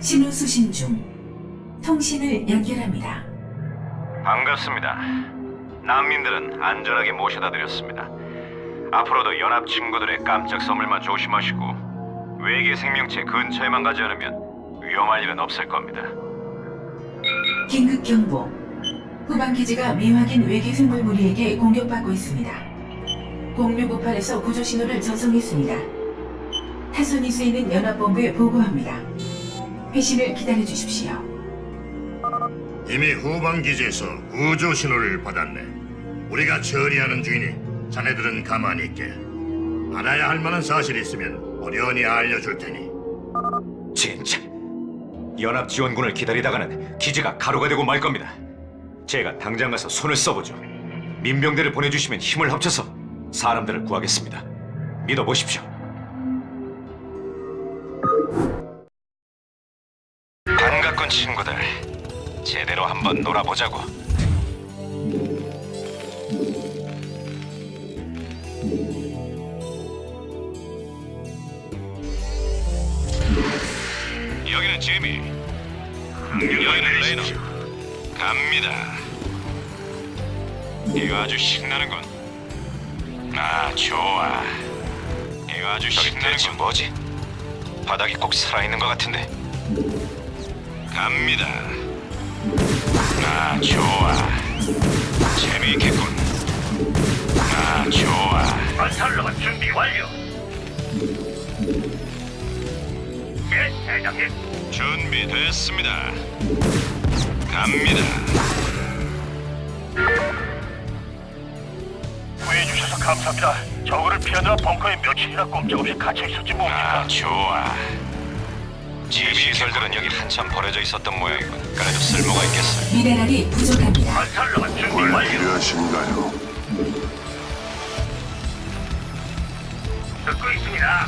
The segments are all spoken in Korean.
신호 수신 중. 통신을 연결합니다. 반갑습니다. 난민들은 안전하게 모셔다 드렸습니다. 앞으로도 연합 친구들의 깜짝 선물만 조심하시고 외계 생명체 근처에만 가지 않으면 위험할 일은 없을 겁니다. 긴급 경보. 후방 기지가 미확인 외계 생물 무리에게 공격받고 있습니다. 0658에서 구조 신호를 전송했습니다. 타선이 쓰이는 연합본부에 보고합니다. 회신을 기다려 주십시오. 이미 후방 기지에서 구조 신호를 받았네. 우리가 처리하는 중이니 자네들은 가만히 있게. 알아야 할 만한 사실이 있으면 어련히 알려줄 테니. 진짜 연합 지원군을 기다리다가는 기지가 가루가 되고 말 겁니다. 제가 당장 가서 손을 써보죠. 민병대를 보내주시면 힘을 합쳐서 사람들을 구하겠습니다. 믿어보십시오. 한번 놀아보자고. 여기는 제미. 여기는 레이너. 갑니다. 이거 아주 신나는군. 아, 좋아. 이거 아주 신나는군. 뭐지? 바닥이 꼭 살아있는 것 같은데. 갑니다. 아, 좋아. 재미있겠군. 아, 좋아. 건설로만 준비 완료. 예, 대장님. 준비됐습니다. 갑니다. 구해주셔서 감사합니다. 저그를 피하느라 벙커에 며칠이나 꼼짝없이 갇혀 있었지 아, 좋아. 지 시설들은 여기 한참 버려져 있었던 모양이군. 그래도 쓸모가 있겠어. 미네랄이 부족합니다. 건설로만 준비 완료. 필요하신가요? 듣고 있습니다.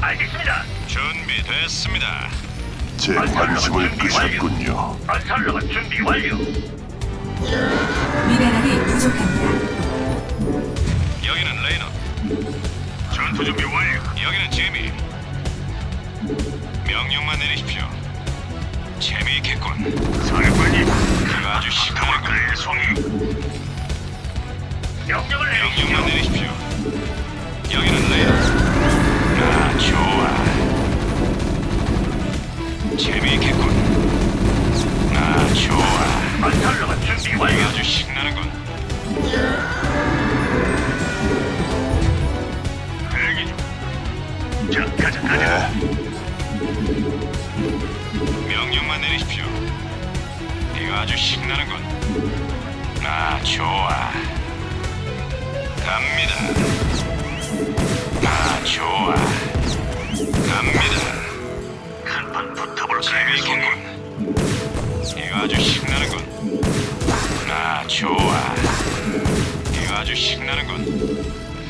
알겠습니다. 준비됐습니다. 제 관심을 끄셨군요. 건설로만 준비 완료. 미네랄이 부족합니다. 여기는 레이너. 전투 준비 완료. 여기는 제미. 명령만 내리십시오. 재미있겠군. 사령관님. 그거 아주 시끄러운 송이. 명령을 명령만 내리십시오. 붙어볼 재미있겠군. 이거 아주 신나는군. 아, 좋아. 이거 아주 신나는군.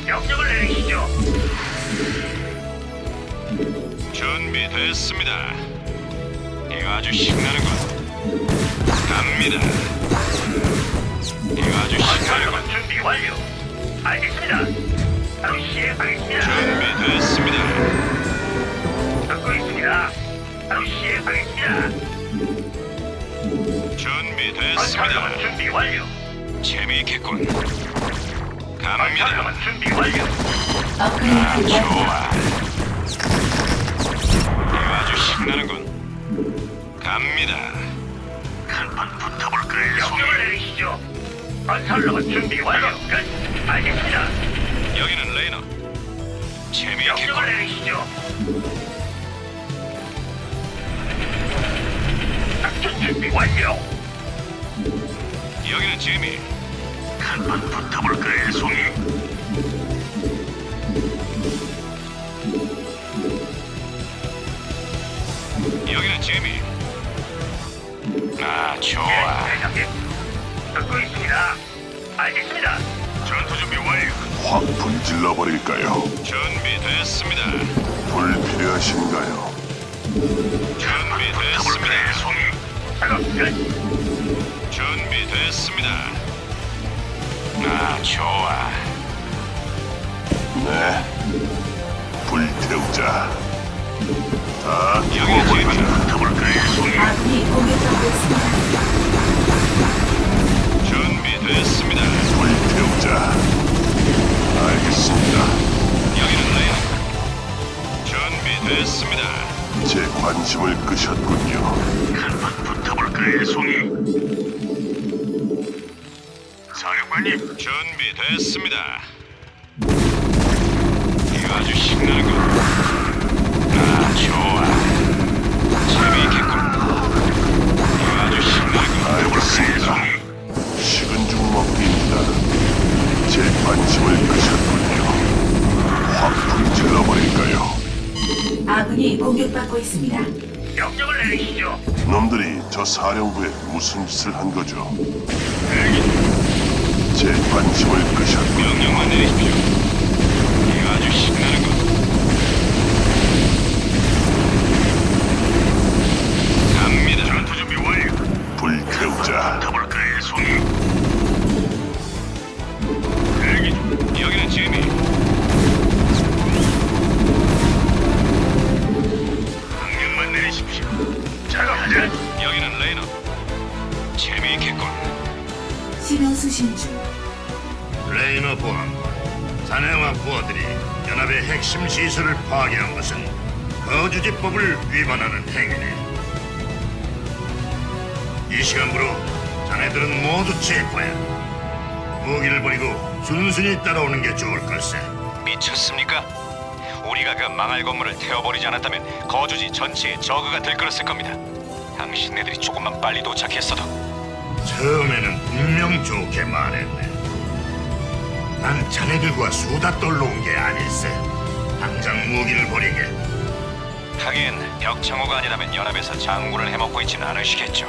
명령을 내리시죠. 준비됐습니다. 이거 아주 신나는군. 갑니다. 이거 아주 신나는군. 준비 완료. 알겠습니다. 바로 시행하겠습니다. 준비됐습니다. 건설로만 준비 완료. 재미있겠군. 갑니다. 건설로만 준비 완료. 아, 업그레이드 완료. 좋아. 이거 아주 신나는군. 갑니다. 한판 붙어볼 거예요. 명령을 내리시죠. 건설로만 준비 완료. 끝. 알겠습니다. 여기는 레이너. 재미있겠군. 내리시죠. 완료. 여기는 제미. 한판 붙어볼 거예요, 송이. 여기는 제미. 아, 좋아. 예, 대장님. 듣고 있습니다. 알겠습니다. 전투 준비 완료. 확 불질러 버릴까요? 준비됐습니다. 불 필요하신가요? 준비됐습니다. 송이. 작업 끝. 준비됐습니다. 아, 좋아. 네. 불 태우자. 다 죽어버리자. 지미. 아군이 공격받고 있습니다. 준비됐습니다. 불태우자. 알겠습니다. 여기는 레이너. 준비됐습니다. 제 관심을 끄셨군요. 붙어볼까요, 송이? 사령관님. 준비됐습니다. 이거 아주 신나는 거. 아, 좋아. 재미있겠군. 이거 아주 신나는 거. 알겠습니다. 식은 죽 먹기입니다. 제 관심을 끄셨군요. 확 불질러버릴까요? 아군이 공격받고 있습니다. 명령을 내리시죠. 놈들이 저 사령부에 무슨 짓을 한 거죠? 제 관심을 끄셨군요. 명령만 내리십시오. 이거 아주 신나는 재미있겠군. 신호 수신 중. 레이너 보안관, 자네와 부하들이 연합의 핵심 시설을 파괴한 것은 거주지법을 위반하는 행위네. 이 시간부로 자네들은 모두 체포해. 무기를 버리고 순순히 따라오는 게 좋을 걸세. 미쳤습니까? 우리가 그 망할 건물을 태워버리지 않았다면 거주지 전체에 저그가 들끓었을 겁니다. 당신네들이 조금만 빨리 도착했어도 처음에는 분명 좋게 말했네. 난 자네들과 수다 떨러 온 게 아닐세. 당장 무기를 버리게. 하긴 벽창호가 아니라면 연합에서 장군을 해먹고 있지는 않으시겠죠.